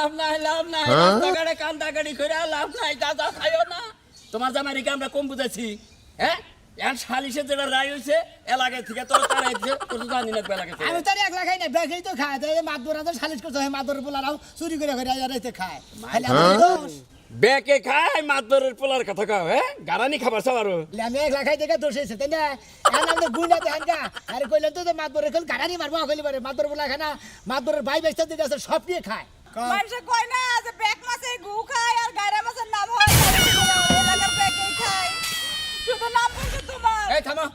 লাভ নাই লাভ নাই। রাস্তাঘাটে কান্দাকাটি করে লাভ নাই দাদা খাইও না। তোমার জামাইকে আমরা কম বুঝাইছি হ্যাঁ? এখন সালিশে যেটা রায় হয়েছে এলাকায় থেকে তোর তারা তোর তো জানি না এলাকা থেকে। আমি তো এক লাখাই না ব্যাগেই তো খায়। তাই মাতবরা তো সালিশ করতে হয় মাতবর পোলারাও চুরি করে করে আইতে খায়। খালি বেকে খায় মাতবরের পোলার কথা কাও হ্যাঁ? গারানি খাবার সব আরও। বলে আমি এক লাখাই দেখে দোষ হয়েছে তাই না? এখন আমি গুণা দেখান গা আরে কইলেন তো মাতবর এখন গাড়ানি মারবো কইলি পারে মাতবর পোলা খায় না মাতবরের ভাই বেচতে দিতে আছে সব নিয়ে খায়। মানুষে কয় না যে ব্যাক মাছে গু খায় আর গায়রা মাছের নাম হয় এলাকার খায়। শুধু নাম বলছে তোমার। এই থামো।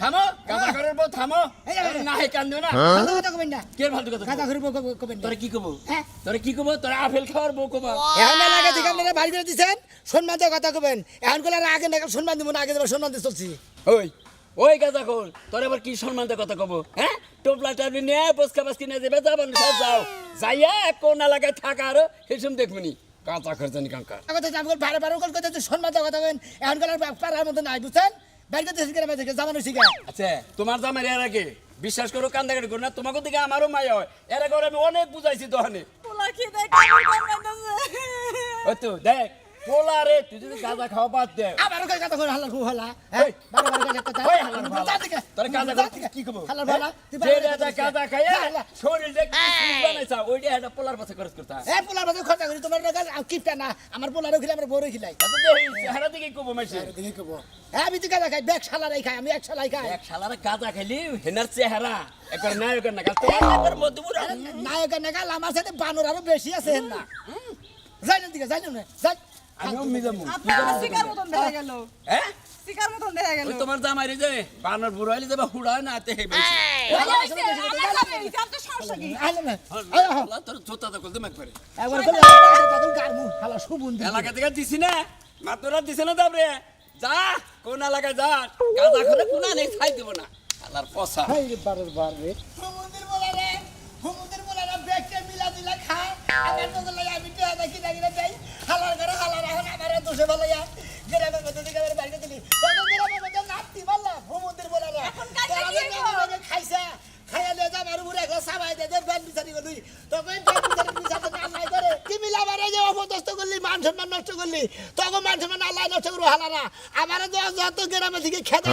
থামো। গাঁদা ঘরের বউ থামো। না হে কান্দো না। ফালতু কথা কবেন না। কে ফালতু কথা কাদা ঘুরবো কবেন না। তোরে কি কব? হ্যাঁ। তোরে কি কব? তোরে আপেল খাওয়ার বউ কবা। এখন এলাকা থেকে আপনারা বাড়ি করে দিচ্ছেন সম্মান দিয়ে কথা কবেন। এখন করলে আগে না সম্মান দিব না আগে দেবো সম্মান দিয়ে চলছি। ওই ওই গাঁদা খোল। তোর আবার কি সম্মান দিয়ে কথা কব? হ্যাঁ? টোপলা নিয়ে বসকা বাসকি নিয়ে যাবে যাবেন সব যাও যাইয়া কোন এলাকায় থাকা আরও সেসব দেখবনি কাঁচা খরচানি কাঙ্কা কথা আমি ভাড়া ভাড়া করে কথা সম্মান কথা কবেন এখন আর পাড়ার মতো নাই বুঝছেন বাড়ি করতে শিখে আমাদেরকে জামানো শিখে আচ্ছা তোমার জামাই এর আগে বিশ্বাস করো কান্দাকাটি করো না তোমাকে দিকে আমারও মায়া হয়। এর আগে আমি অনেক বুঝাইছি দোকানে তো দেখ পোলা রে তুই যদি গাঁজা খাওয়া বাদ দে। আবারও কই কথা কই হালার হু হলা ওই। বারো বারো কথা কথা ওই হালার ভালা। তোর গাঁজা কি কব হালার ভালা তুই যে রাজা গাঁজা খাইয়া শরীর দেখতে বানাইছা ওইটা একটা পোলার পাশে খরচ করতে এ পোলার বাজে খরচা করি তোমার টাকা কিপটা না। আমার পোলারও খিলাই আমার বড় খিলাই। তা তো দেখি চেহারা দিকে কব মাইছে দেখি কব? হ্যাঁ আমি তো গাদা খাই ব্যাগ শালারাই খাই আমি এক শালাই খাই। এক শালার গাঁজা খাইলি হেনার চেহারা। একবার নায়কের নাগাল। তোমার মধ্যে পুরো নায়ক নাগাল আমার সাথে বানর আরও বেশি আছে না। যাই না দিকে যাই না যাই। আমিও মতন গেল। হ্যাঁ? শিকার মতন দেখা গেল। তোমার জামাই রে যে বানর বুড়ো হইলে যাবে হুড়া না তে হেবে না আয় আহ তোর জোতা তো কলতে মাক পারে একবার করে তখন গারমু হালা সুবুন্দি এলাকা থেকে দিছি না মাতরা দিছে না তারপরে যা কোন এলাকায় যা গাঁজা করে কোনা নেই খাই দিব না। আলার পসা। হাই রে বারের বার রে হুমুন্দির বলা রে হুমুন্দির বলা রে ব্যাগকে মিলা দিলা খায় আমার তো গলা আমি তো দেখি দেখি যাই হালার করে হালার এখন আমার দোষে ভালো গ্রামের মধ্যে আমার বাড়িতে দিলি গ্রামের? খাইছে খাইয়া মারে যে অপদস্থ করলি সম্মান নষ্ট করলি তখন সম্মান আল্লাহ নষ্ট করব হালারা আমার তো যত গ্রামে থেকে খেতে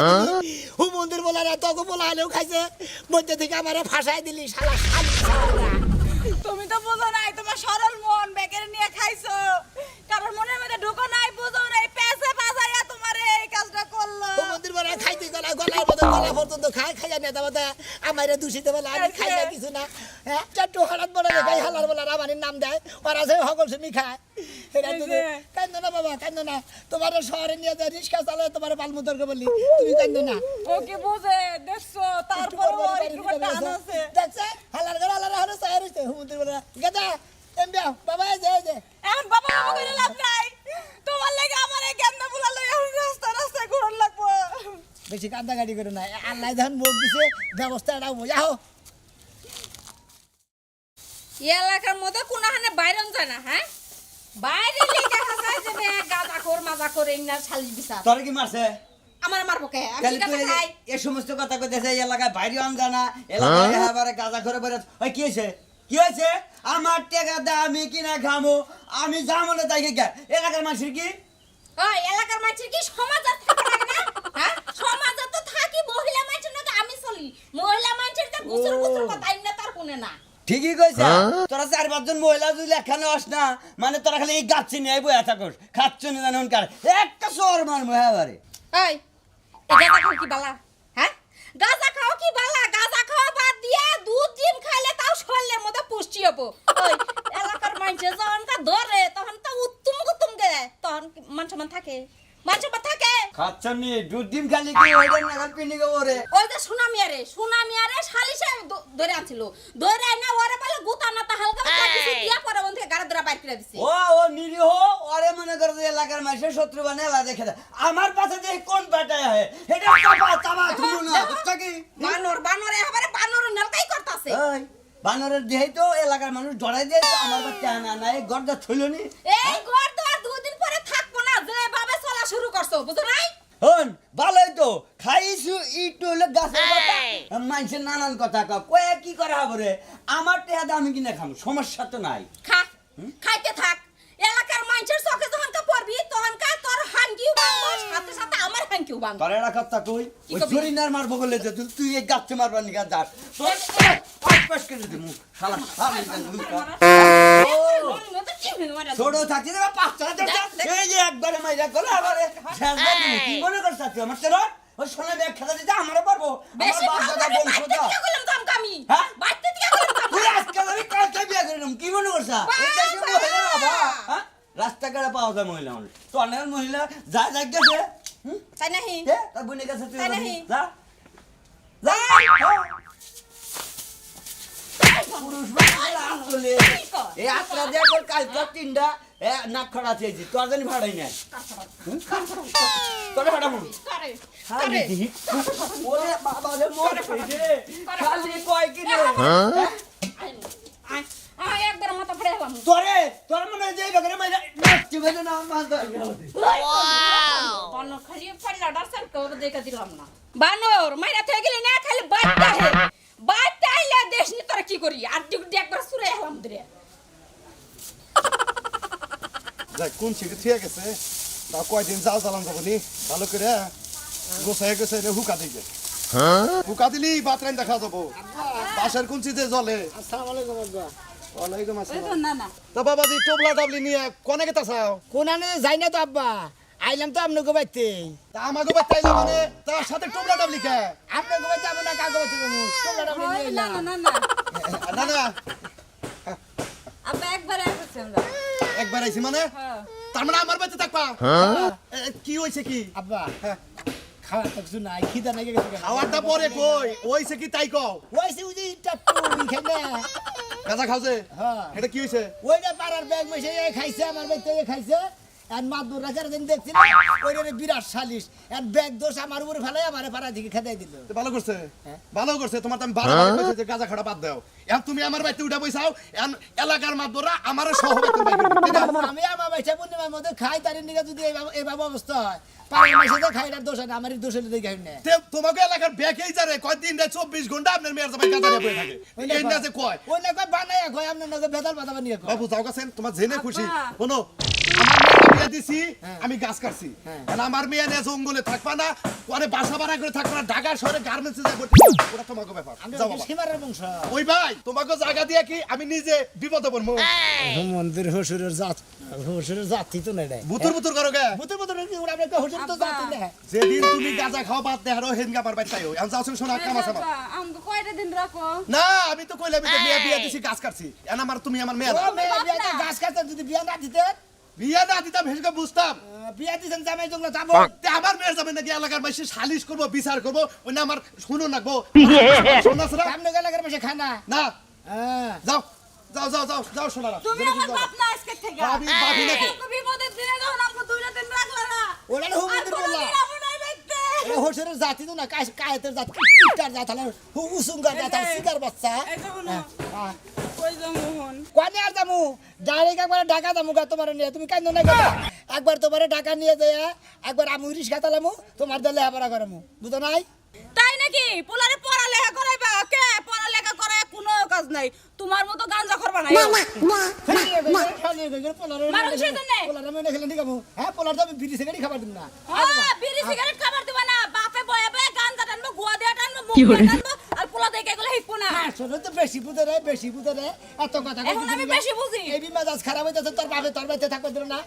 হু মন্দির বলা রে তখন বলা হলেও খাইছে মধ্যে থেকে আমার ফাঁসাই দিলি শালা তুমি তো বুঝো নাই, তোমার সরল মন বেকের নিয়ে খাইছো কারণ মনের মধ্যে ঢুকো নাই মতো পর্যন্ত খাই খাইয়া নেতা বাদা আমারে দূষিত বলে আমি খাই না কিছু না। হ্যাঁ চারটু হালাত বলে গাই হালার বলার আমার নাম দেয় ওরা যে সকল শুনি খায়। এটা তুমি কান্দ না বাবা কান্দ না। তোমার শহরে নিয়ে যায় রিক্সা চালায় তোমার বালমুদরকে বললি তুমি কান্দ না। ও কি বুঝে? দেখছ? তারপর ওর একটু টান আছে। দেখছে? হালার ঘর হালার হলে চায় রয়েছে বলে গেদা এমবিয়া বাবা এই যে এই যে। এখন বাবা বাবা লাভ নাই। তোমার লাগে আমার এই গেন্দা বুলা লই রাস্তা রাস্তা ঘুরন লাগবো। বেশি কান্দাকাটি করে না। আল্লাহ যখন মুখ দিছে ব্যবস্থা এটা যাও। এই এলাকার মধ্যে কোনখানে বাইরন যায় না হ্যাঁ? বাইরে যে গাঁজা খোর মাজা করে শালিশ বিচার। তোর কি মারছে? আমার মারবো কে? আমি তাহলে কি তুই গাঁজা খাই এই সমস্ত কথা কইতেছে এলাকায় বাইরে আম জানা এলাকায় এবারে গাঁজা করে বেরোত ওই কি হয়েছে? কি হয়েছে? আমার টেকা দা আমি কিনা খামো। আমি যাব না তাই কে এলাকার মানুষের কি? এলাকার মানুষের কি সমাজ আর থাকে লাগে না হ্যাঁ সমাজ তো থাকি মহিলা মানুষের নাকি আমি চলি মহিলা মানুষের তো গুছর গুছর কথা ইন্না তার কোনে না ঠিকই কইছে। তোরা চার পাঁচজন মহিলা যদি এখানে আস না মানে তোরা খালি এই গাছ নিয়ে বয়ে থাকস। খাচ্ছ না জানো কার একটা সর মার মহাবারে এই এই গাঁজা খাও কি বালা? হ্যাঁ? গাঁজা খাও কি বালা? গাঁজা খাওয়া বাদ দিয়া দুধ ডিম খাইলে তাও শরীরের মধ্যে পুষ্টি হব। ওই এলাকার মানুষে যখন তা ধরে তখন তো উত্তম কুতুম গে। তখন কি মান সম্মান থাকে? থাকে খাচ্ছ নি খালি কি ওইটার নাগাল পিনি ওরে? ওই যে সুনামিয়ারে সুনামিয়ারে সালিশে দ- ধরে আনছিল। ধরে না ওরে বলে গুতা না তা হালকা হালকা কিছু দিয়া পরে বন্ধু গাড়ি ধরে বাইর করে দিছে। ও ও নিরীহ ওরে মনে করে যে এলাকার মানুষের শত্রু বানে এলা দেখে আমার পাশে যে কোন হয় এটা চাপা চাপা থুবু না বুঝছ কি? বানর বানরে এবারে বানর নেলকাই করতাছে। ওই বানরের দেহেই তো এলাকার মানুষ জড়াই দিয়ে আমার বাচ্চা আনা নাই গড়দা ছইল নি এই ঘর তো আর দুদিন পরে থাকব না যেভাবে চলা শুরু করছ বুঝো নাই? হন ভালোই তো। খাইছু ইটু হলে গাছের কথা মানুষের নানান কথা কয় কয়ে কি করা হবে রে? আমার টেহাদা আমি কিনে খাম সমস্যা তো নাই। খা খাইতে থাক। মানুষের চোখে যখন কা পড়বি তখন কা তোর হাঙ্গিও ভাঙবো সাথে সাথে আমার হাঙ্গিও ভাঙবো। তোর একটা কথা কই ওই? জরিনার মারবো বলে যে তুই এই গাছে মারবার নিকা যাস। তোর পাস করে দিমু শালা শালা ছোট থাকতে দেবা পাঁচটা এই যে একবারে মাইরা গলা আবারে। শেষ কি মনে করছ তুই আমার তোর ওই সোনা ব্যাগ খেলা দিতে আমারও পারব। বেশি বাপ দাদা গেলাম তো আমি। হ্যাঁ? বাইতে থেকে গেলাম তুই আজকাল আমি কালকে বিয়ে করে নিলাম কি মনে করছ এটা কি মহিলা না বাবা হ্যাঁ রাস্তাঘাটে পাওয়া যায় মহিলা মানুষ তো অনেক মহিলা যা যা গেছে হুম? তাই নাহি তার বোনের কাছে তুই? যা। যা। হ্যাঁ। পুরুষ আসলে এই তোর কালকে তিনটা এ, নাক খড়া চেয়েছি। তোর জানি ভাড়াই নাই। তোর ভাড়া মুড়ি ওরে বাবা রে মোর খালি কয় কি রে আয় আয় একবার মাথা ফেড়ে হলাম তোরে তোর মনে হয় যে বাগানে মাইরা নাচতে ভেজে না মাছ ধরে বানর খালি পাল্লা ডারসার কেউ দেখে দিলাম না। বানর মাইরা থেকে গেলি না খালি বাইতে আহে বাইতে আইলে দেশ নি তোরা কি করি? আর ডিউটি একবার সুরে হলাম ধরে। যাই কোন ছিটে ঠিক গেছে? তা কয়দিন জাল চালান যাব নি? ভালো করে গোসাই গোসাই রে হুকা দিকে হুকা দিলি বাতরাইন দেখা যাব। বাসার কোন জলে আসসালামু আলাইকুম আব্বা। ওয়ালাইকুম আসসালাম। না না। তা বাবাজি টোবলা ডাবলি নিয়ে কোনে গেতা চাও কোনানে যাই না তো আব্বা আইলাম তো আপনাকে বাইতে তা আমাকে বাচ্চাইলে মানে? তার সাথে টোবলা ডাবলি কে? আপনাকে বাইতে আমি না কাকে বাইতে যাব তোমরা ডাবলি নিয়ে না এলাম। না না না। না আব্বা একবার আসছে আমরা। একবার আইছি মানে? তার মানে আমার বাচ্চা থাকবা? কি হয়েছে কি? আব্বা। খাওয়ার তো কিছু নাই খিদা নাকি গেছে খাওয়ারটা পরে কই? হয়েছে কি তাই কও? ওইসে উজি টাট্টু খাই না গাঁজা খাওছে? হ্যাঁ। এটা কি হয়েছে ওইটা পাড়ার ব্যাগ মেশে এ খাইছে আমার বাইতে এ খাইছে। আর মাদুর রাজার দিন দেখছি না ওইটা বিরাট সালিশ। আর ব্যাগ দোষ আমার উপরে ফেলে আমার পাড়া থেকে খেদাই দিল। ভালো করছে? হ্যাঁ। ভালো করছে তোমার তো আমি বারো বার কইছি যে গাঁজা খাড়া বাদ দাও। এখন তুমি আমার বাড়িতে উঠা বইসাও এখন এলাকার মাধ্যমে আমারও সহ? আমি আমার বাইসা পূর্ণিমার মধ্যে খাই তার নিকে যদি এইভাবে অবস্থা হয় পাড়ার মেশে তো খাই দোষ না আমার দোষ হলে দেখে না। তোমাকে এলাকার ব্যাকেই যারে কয়দিন রে চব্বিশ ঘণ্টা আপনার মেয়ের জামাই গাঁজা নিয়ে থাকে। এই না যে কয় ওই না কয় বানাই কয় আপনার নাকি বেতাল বাতা বানিয়ে কয়। বাবু যাও গেছেন তোমার জেনে খুশি। শোনো আমার মেয়েকে বিয়ে দিছি হ্যাঁ। আমি গাছ কাটছি। হ্যাঁ। আমার মেয়ে নিয়ে জঙ্গলে থাকবা না? পরে বাসা ভাড়া করে থাকবা না ঢাকা শহরে গার্মেন্টসে যা করতে ওটা তোমাকে ব্যাপার। ওই ভাই তোমাকে জায়গা দিয়ে কি আমি নিজে বিপদে পড়ব? মন্দির হসুরের জাত। হসুরের জাতি তো নাই। রে বুতুর বুতুর করো গে বুতর বুতর কি? ওরা আমরা তো জাতি না যেদিন তুমি গাঁজা খাওয়া বাদ দেহারো হেন গাবার বাইর তাইও এখন যাও শোনা কামা সামা আব্বা কয়টা দিন রাখো? না আমি তো কইলাম যে মেয়ে বিয়ে দিছি গাছ কাটছি। এখন আমার তুমি আমার মেয়ে না। মেয়ে গাছ যদি বিয়া না দিতে? বিয়ে না দিতাম হেসকে বুঝতাম। আহ, বিয়া দিছেন জামাই জঙ্গলে যাব। আমার মেয়ের যাবে নাকি এলাকার মাসে সালিশ করব বিচার করব ওই না আমার শুনো নাকবো শোনা সামনে খানা না। হ্যাঁ। যাও যাও যাও যাও যাও শোনা তুমি আমার বাপ না আজকে থেকে। ভাবি নাকি? আমাকে বিপদের দিনে যখন আমাকে দুইটা দিন রাখলা না ওরা আর হুমন্দির বললা কোনোদিন আমু নাই বাইতে এ জাতি তো না কায়েতের জাত কার জাত হলো হু উসুঙ্গার জাত আর সিগার বাচ্চা। কোনো হ্যাঁ। হন কোনে আর যামু ডাইরেক্ট একবার ঢাকা যামু গা তোমার নিয়ে। তুমি কান্দো না গেলা? একবার তোমার ঢাকা নিয়ে যায় একবার আমি রিক্সা চালামু তোমার দলে আবার করামু। বুঝো নাই? তাই নাকি? পোলারে পড়ালেখা করাইবা? কে? পড়ালেখা করায় কোনো কাজ নাই। তোমার মতো গাঞ্জা করবা না। পোলার মেনে খেলে ঠিক হ্যাঁ পোলার তো আমি বিড়ি সিগারেট খাবার দিন না। হ্যাঁ বিড়ি সিগারেট খাবার দিবা না বাপে বয়ে বয়ে গাঞ্জা টানবো গুয়া দিয়ে টানবো মুখ দিয়ে টানবো আর পোলা দেখে এগুলো হিপো না। আসলে তো বেশি বুঝে রে বেশি বুঝে রে। এত কথা এখন আমি বেশি বুঝি। এই বিমাজাজ খারাপ হইতেছে তোর বাপে তোর বাড়িতে থাকবে দিল না।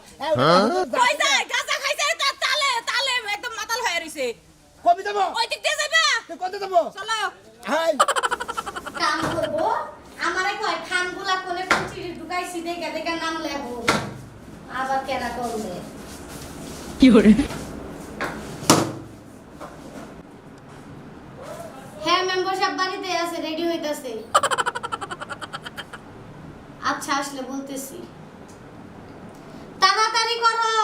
কই যায়? গাঁজা খাইছে তার তালে তালে একদম মাতাল হয়ে রইছে। কবি দেবো ওই দিক দিয়ে যাইবা তুই কত দেবো চলো। হাই। কাম করব? আমারে কয় খানগুলা কোনে কোন চিড়ি ঢুকাইছি দেখে দেখে নাম লেবো আবার কেনা করবে? হ্যাঁ মেম্বার সাহেব বাড়িতে আছে রেডি আচ্ছা আসলে বলতেছি তাড়াতাড়ি করো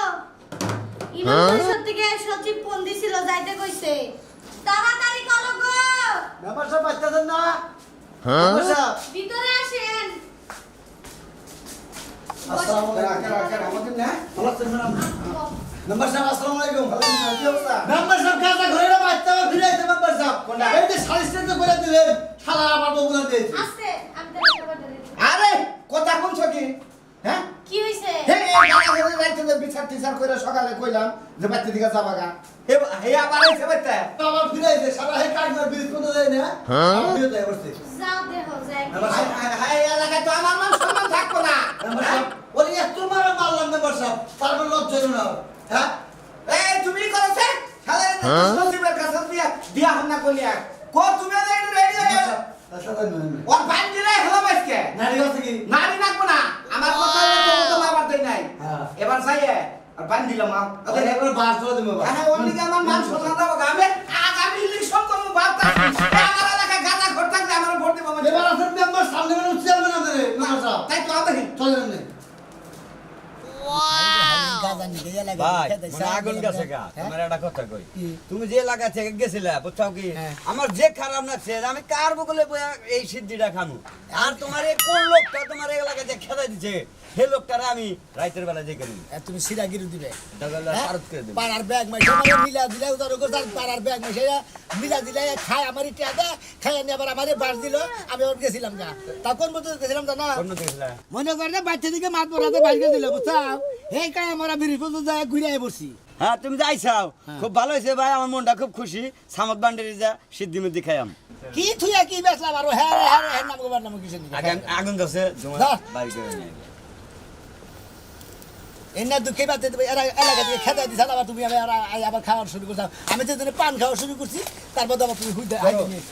ইমাম পরিষদ থেকে সচিব ফোন দিছিল যাইতে কইছে তাড়াতাড়ি করো গো ব্যাপার সব বাচ্চাদের না সব। ভিতরে আসেন আসসালামু আলাইকুম। ভালো আছেন ম্যাডাম? মেম্বার সাহেব, আসসালামু আলাইকুম। ভালো আছেন? কি অবস্থা? মেম্বার সাহেব, গাঁজা ঘরে না বাচ্চা ফিরে আইছে মেম্বার সাহেব। এই যে সালিসটা তো করে দিলেন, শালা আবার বগুড়া দিয়েছে। আস্তে আমি তো খাবার দিই আরে কথা কোন কি? হ্যাঁ? কি হইছে? হে গাড়ি করে রাইতে বিচার টিচার করে সকালে কইলাম যে বাচ্চা দিকে যাবা গা। হে হে আবার আইছে বাইতে আমার ফিরাইছে সারা হে মার বিরিজ কোন দেয় না? আমার বিয়ে দেয় বসছে যাও দেখো যাই হাই এলাকায় তো আমার মান সম্মান থাকব না। ওরে এত মারা মারলাম মেম্বার সাহেব তারপর লজ্জা না। হ্যাঁ? এই তুমি করেছে? শালা সচিবের কাছে দিয়া দিয়া হন্না কলিয়া কো তুমি রেডি হয়ে যাও ওর ভাই দিলে হলো বাইসকে নারী আছে কি? নারী নাকবো না। আমার কথা তুমি তো আবার দেই নাই। হ্যাঁ। এবার যাইয়ে আর বান দিলাম আও ওদের একবার বাস ধরে দেবো হ্যাঁ ওদিকে আমার মান সম্মান দাও আমি আগামী ইলেকশন করব ভাবতা আমার এলাকায় গাঁজা ঘর থাকলে আমার ভোট দেবো আমি। এবার আসেন মেম্বার সামনে মানে চেয়ারম্যান আমাদের মেম্বার সাহেব তাই তো আমি চলেন না। মানে আগুন গেছে গা। তোমার একটা কথা কই। তুমি যে এলাকা থেকে গেছিলা বুঝছাও কি? আমার যে খারাপ লাগছে আমি কার বগলে এই সিদ্ধিটা খামু? আর তোমার এই কোন লোকটা তোমার এলাকায় যে খেদাই দিছে? লোকটারে আমি রাইতের বেলা যে করি তুমি সিরা গিরু দিবে। দেব। পাড়ার ব্যাগ মাইছে আমার মিলা দিলে উদার করে পাড়ার ব্যাগ মাইছে মিলা দিলে খায় খাই আনি আবার আমারে বাস দিল আমি ওর গেছিলাম না তা কোন মতো গেছিলাম কোন দিছিলা মনে করে না বাচ্চা দিকে মাত বাইরে দিল বুঝছাও? এই কাই আমরা যায় ঘুরে বসি। হ্যাঁ তুমি যাইছাও খুব ভালো হয়েছে ভাই আমার মনটা খুব খুশি। সামত বান্ডারি যা সিদ্ধি মিদ্ধি খাইয়াম। কি থুয়া কি বেসলাম আর? হ্যাঁ হ্যাঁ হ্যাঁ নাম গোবার নাম কিছু আগে আমি আগুন গেছে তোমার। বাড়ি করে নিয়ে এনে দুঃখে এলাকা থেকে খেতে দিছ আবার তুমি আবার খাওয়া শুরু করছ। আমি দিনে পান খাওয়া শুরু করছি তারপর তো আবার তুমি হুইতে নিয়ে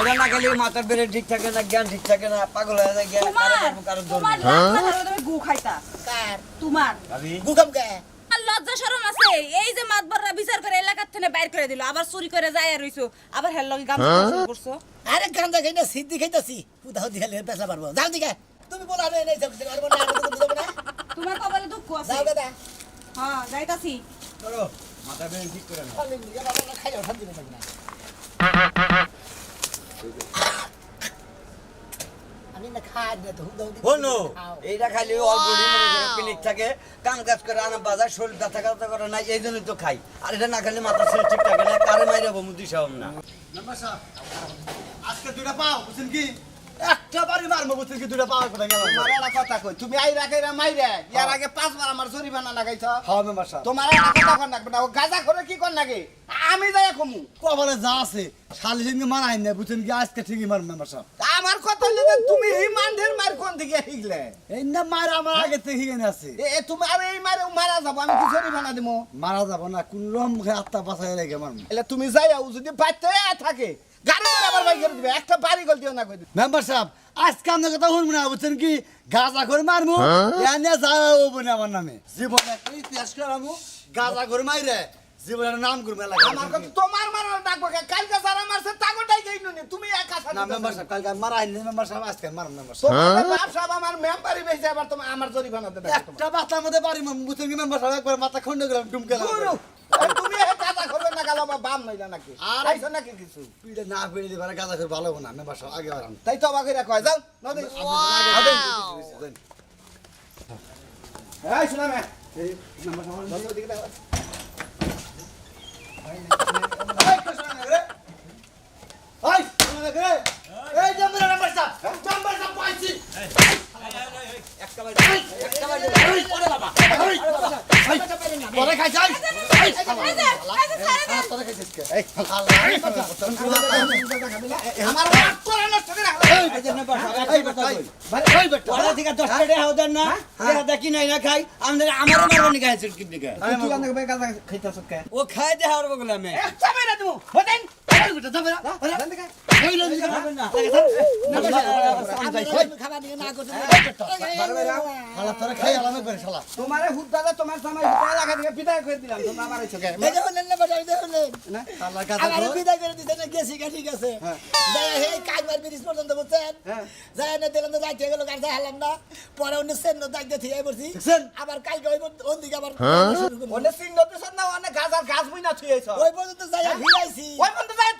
এটা না খেলে মাথার বেড়ে ঠিক থাকে না জ্ঞান ঠিক থাকে না পাগল হয়ে যায় জ্ঞান তোমার কারও কারও দৌড় তোমার নেই। লজ্জা করে তুমি গু খাইতা। কার? তোমার। ভাবি। গুকাম কে? লজ্জা শরম আছে। এই যে মাতবররা বিচার করে এলাকার থেকে বাইর করে দিল আবার চুরি করে যায় আর রইছো আবার হেল লগে গান করছ। আরে গান্দা খাইনা সিদ্ধি খাইতাছি। পুদাও দিলে পেশা পারব যাও দিকে। তুমি বলা নেই বুঝাবো না। তোমার কপালে দুঃখ আছে। যাও দাদা। হ্যাঁ যাইতাছি। করো মাথা বেড়ে ঠিক করে নাও। আমি নিজে বাবা না খাইও শান্তি না। আমি না খাই না তো হুদাও দিকে এইটা খালি অল্প পিনিক থাকে কাম কাজ করে আনা বাজার শরীর ব্যথা ব্যথা করে না এই জন্যই তো খাই। আর এটা না খেলে মাথা শরীর ঠিক থাকে না কারে মাইরা না। আজকে দুইটা পাও বুঝছেন কি? একটা বাড়ি মারবো বুঝছেন কি? দুইটা পাও কোথায় গেল তোমার একটা কথা কই? তুমি আই রাখে রা মাইরে ইয়ার আগে পাঁচবার আমার জরিমানা লাগাইছ। হ্যাঁ মেম্বার সাহেব। তোমার একটা কথা কর নাকবে না ও গাজা করে কি কর নাকি আমি যাই কমু। কবলে যা আছে শালি সঙ্গে মারাই না বুঝছেন কি? আজকে ঠিকই মার মেম্বার সাহেব। আমার কথা হলো যে তুমি রিমান্ডের মার কোন দিকে শিখলে এই না মার আমার আগে থেকে হিগেনে আছে। এ তুমি আর এই মারে মারা যাব আমি কি জরিমানা দিমু? মারা যাব না কোন রকম আত্মা বাঁচাই রেখে মার এলে তুমি যাই আও যদি বাইতে থাকে গাড়ি করে আবার বাই করে দিবে একটা বাড়ি গল দিও না কই মেম্বার সাহেব আজকে আপনার কথা শুনব না বুঝছেন কি গাঁজা করে মারমু? এনে যাব না আমার নামে। জীবন একটা ইতিহাস করামু গাঁজা করে মাইরে জীবনের নাম করব আমার এলাকা কথা তোমার মারার ডাকবো কালকে যারা মারছে তাগোটাই গই নুনি তুমি একা সাথে না মেম্বার সাহেব কালকে মারা আইনি মেম্বার সাহেব আজকে মারাম মেম্বার সাহেব। তোমার বাপ সাহেব আমার মেম্বারই বেঁচে আবার তোমার আমার জরিমানা দেবে একটা বাতার মধ্যে বাড়ি বুঝছেন কি মেম্বার সাহেব একবার মাথা খন্ড গেলাম। ডুমকে এই তুমি এই কাজা করবে না গেল আমার বাম নইলা নাকি আর- আইছো নাকি কিছু পিড়ে না পিড়ে দিবার গাঁজা করে ভালো না মেম্বার সাহেব আগে বাড়ান তাই তো অবাক হইরা কয় যাও নদী এই শোনা মে নদী দিকে দেখো। এই যে মেরা মেম্বার সাহেব মেম্বার সাহেব পাইছি পরে খাইছি এই যে, এই যে, ছেড়ে দেখি নাই না খাই আমাদের আমারও মারবানি খাইছে কি দিকে তুই আনতে ভাই গাঁজা খাইতাছ কে? ও খাই বলে আমি পরে অন্য সেন্ন? আবার কালকে আবার শুরু সিং না অনেক গাছ গাছ বই না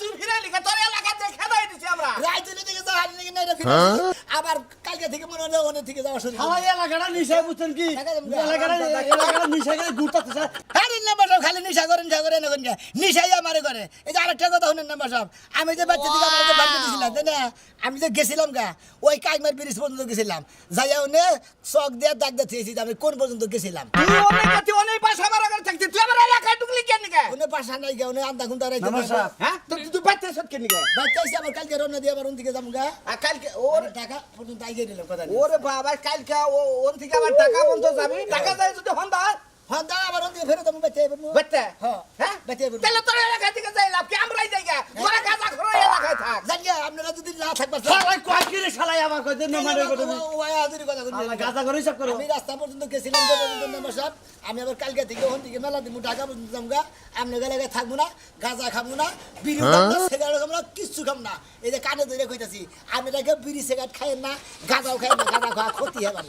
তুই ফিরাইলি কা তোর এলাকা দিয়ে খেদাই দিছি আমরা। রাইতুলি থেকে যাই হারিয়ে গিয়ে নাই ফিরাইছি আবার কালকে থেকে মনে ওনে ওনে থেকে যাওয়া শুরু আমার এলাকাটা নিশায় বুঝছেন কি? এলাকাটা এলাকাটা নিশায় গেলে ঘুরতেছে স্যার। আরে নাম্বার সব খালি নিশা করেন নিশা করেন এখন নিশাই আমারে করে। এই যে আরেকটা কথা শুনেন নাম্বার সব। আমি যে বাচ্চা দিকে আমার বাড়িতে দিছিলাম তাই না আমি যে গেছিলাম গা ওই কাইমার ব্রিজ পর্যন্ত গেছিলাম। যাইয়া ওনে চক দিয়ে দাগ দিয়ে থেয়েছি আমি কোন পর্যন্ত গেছিলাম। অনেক পাশে আমার আগে তুই আমার এলাকায় ঢুকলি কেন গে? বাসা নাই গা ওনে আন্দা খুন্দা রাইতে হ্যাঁ? তুই তুই বাইতে সত কেন গে? বাচ্চা এসে আমার কালকে রওনা দিয়ে আবার ওন দিকে যাব গা। আর কালকে ওর টাকা পর্যন্ত আইগে দিলাম কথা ওরে বাবা কালকে ও ওর থেকে আবার টাকা বন্ধ যাবি? টাকা যায় যদি হন্দা হ্যাঁ দা আবার ওন দিকে ফেরত আমি বাচ্চা এবার বেতে হ্যাঁ হ্যাঁ? বাচ্চা এবার তাহলে তোর এলাকা থেকে যাই লাভ কি? আমরাই যাই গা। তোরা গাজা খরো এলাকায় থাক জানিয়া আপনারা যদি না থাকবার শালাই কয় কি রে শালাই আমার কই দেন কই ওই আদুরি কথা বলছি গাজা করে হিসাব করো। আমি রাস্তা পর্যন্ত গেছিলাম তো পর্যন্ত নাম্বার সাহেব আমি আবার কালকে থেকে ওখান থেকে মেলা দিব ঢাকা পর্যন্ত যাব গা আমি গেলে থাকব না গাঁজা খাব না বিড়ি খাব না সিগারেট খাব না কিচ্ছু খাব না। এই যে কানে ধরে কইতাছি আমি বিড়ি সিগারেট খাই না গাঁজাও খাই না গাঁজা খাওয়া ক্ষতি হবে